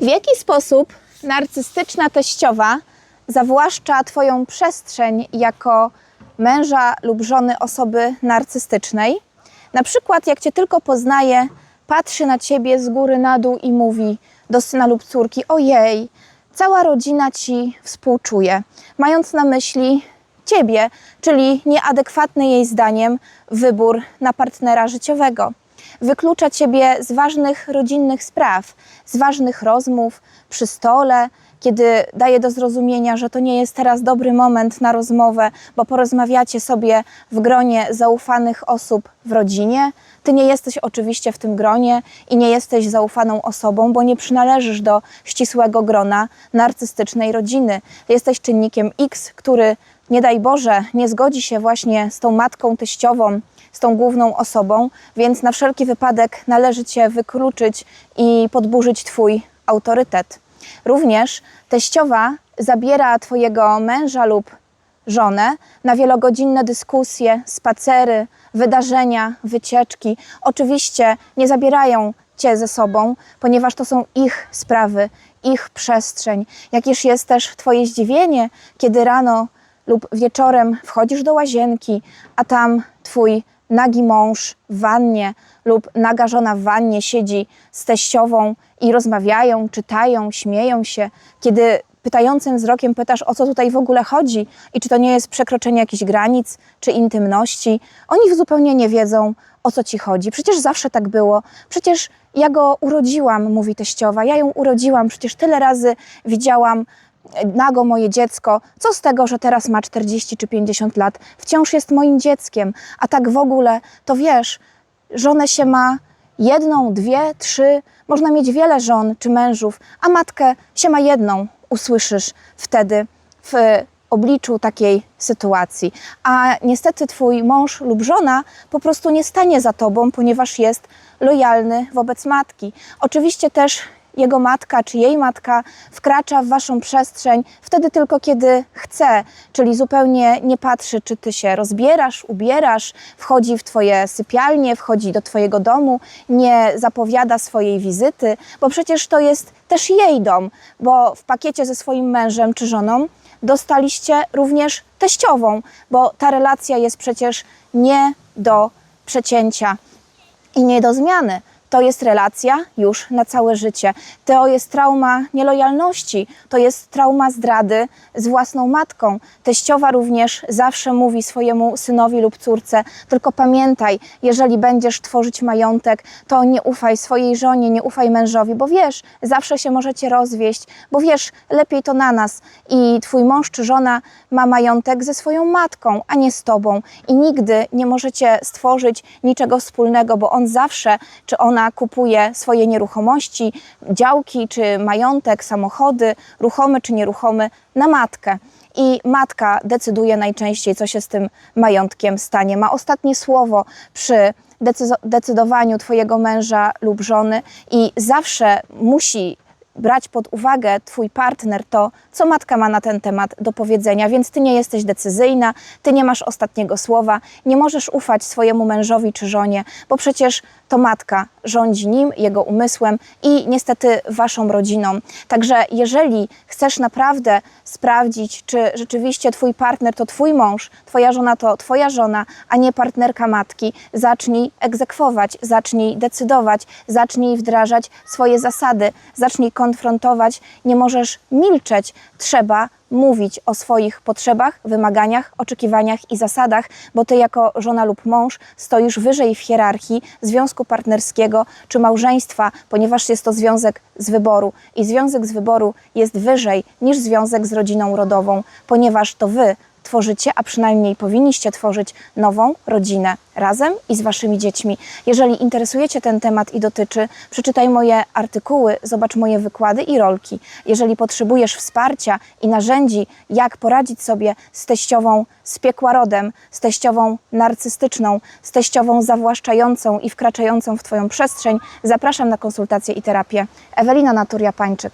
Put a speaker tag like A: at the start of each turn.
A: W jaki sposób narcystyczna teściowa zawłaszcza Twoją przestrzeń jako męża lub żony osoby narcystycznej? Na przykład, jak Cię tylko poznaje, patrzy na Ciebie z góry na dół i mówi do syna lub córki: Ojej, cała rodzina Ci współczuje, mając na myśli Ciebie, czyli nieadekwatny jej zdaniem wybór na partnera życiowego wyklucza ciebie z ważnych rodzinnych spraw, z ważnych rozmów przy stole, kiedy daje do zrozumienia, że to nie jest teraz dobry moment na rozmowę, bo porozmawiacie sobie w gronie zaufanych osób w rodzinie. Ty nie jesteś oczywiście w tym gronie i nie jesteś zaufaną osobą, bo nie przynależysz do ścisłego grona narcystycznej rodziny. Jesteś czynnikiem X, który nie daj Boże, nie zgodzi się właśnie z tą matką teściową, z tą główną osobą, więc na wszelki wypadek należy Cię wykluczyć i podburzyć Twój autorytet. Również teściowa zabiera Twojego męża lub żonę na wielogodzinne dyskusje, spacery, wydarzenia, wycieczki. Oczywiście nie zabierają Cię ze sobą, ponieważ to są ich sprawy, ich przestrzeń. Jakież jest też Twoje zdziwienie, kiedy rano lub wieczorem wchodzisz do łazienki, a tam Twój nagi mąż w wannie lub naga żona w wannie siedzi z teściową i rozmawiają, czytają, śmieją się, kiedy pytającym wzrokiem pytasz, o co tutaj w ogóle chodzi i czy to nie jest przekroczenie jakichś granic czy intymności, oni zupełnie nie wiedzą, o co ci chodzi. Przecież zawsze tak było. Przecież ja go urodziłam, mówi teściowa. Ja ją urodziłam, przecież tyle razy widziałam nago moje dziecko, co z tego, że teraz ma 40 czy 50 lat, wciąż jest moim dzieckiem, a tak w ogóle, to wiesz, żonę się ma jedną, dwie, trzy, można mieć wiele żon czy mężów, a matkę się ma jedną, usłyszysz wtedy w obliczu takiej sytuacji. A niestety twój mąż lub żona po prostu nie stanie za tobą, ponieważ jest lojalny wobec matki. Oczywiście też jego matka czy jej matka wkracza w waszą przestrzeń wtedy tylko, kiedy chce, czyli zupełnie nie patrzy, czy ty się rozbierasz, ubierasz, wchodzi w twoje sypialnie, wchodzi do twojego domu, nie zapowiada swojej wizyty, bo przecież to jest też jej dom, bo w pakiecie ze swoim mężem czy żoną dostaliście również teściową, bo ta relacja jest przecież nie do przecięcia i nie do zmiany. To jest relacja już na całe życie. To jest trauma nielojalności, to jest trauma zdrady z własną matką. Teściowa również zawsze mówi swojemu synowi lub córce: Tylko pamiętaj, jeżeli będziesz tworzyć majątek, to nie ufaj swojej żonie, nie ufaj mężowi, bo wiesz, zawsze się możecie rozwieść, bo wiesz, lepiej to na nas. I twój mąż czy żona ma majątek ze swoją matką, a nie z tobą. I nigdy nie możecie stworzyć niczego wspólnego, bo on zawsze, czy ona kupuje swoje nieruchomości, działki czy majątek, samochody, ruchomy czy nieruchomy na matkę. I matka decyduje najczęściej, co się z tym majątkiem stanie. Ma ostatnie słowo przy decydowaniu Twojego męża lub żony i zawsze musi brać pod uwagę Twój partner to, co matka ma na ten temat do powiedzenia, więc Ty nie jesteś decyzyjna, Ty nie masz ostatniego słowa, nie możesz ufać swojemu mężowi czy żonie, bo przecież to matka rządzi nim, jego umysłem i niestety Waszą rodziną. Także jeżeli chcesz naprawdę sprawdzić, czy rzeczywiście Twój partner to Twój mąż, Twoja żona to Twoja żona, a nie partnerka matki, zacznij egzekwować, zacznij decydować, zacznij wdrażać swoje zasady, zacznij konfrontować. Nie możesz milczeć, trzeba mówić o swoich potrzebach, wymaganiach, oczekiwaniach i zasadach, bo ty jako żona lub mąż stoisz wyżej w hierarchii związku partnerskiego czy małżeństwa, ponieważ jest to związek z wyboru. I związek z wyboru jest wyżej niż związek z rodziną rodową, ponieważ to wy tworzycie, a przynajmniej powinniście tworzyć nową rodzinę razem i z waszymi dziećmi. Jeżeli interesujecie ten temat i dotyczy, przeczytaj moje artykuły, zobacz moje wykłady i rolki. Jeżeli potrzebujesz wsparcia i narzędzi, jak poradzić sobie z teściową z piekła rodem, z teściową narcystyczną, z teściową zawłaszczającą i wkraczającą w twoją przestrzeń, zapraszam na konsultację i terapię. Ewelina Naturia-Pańczyk.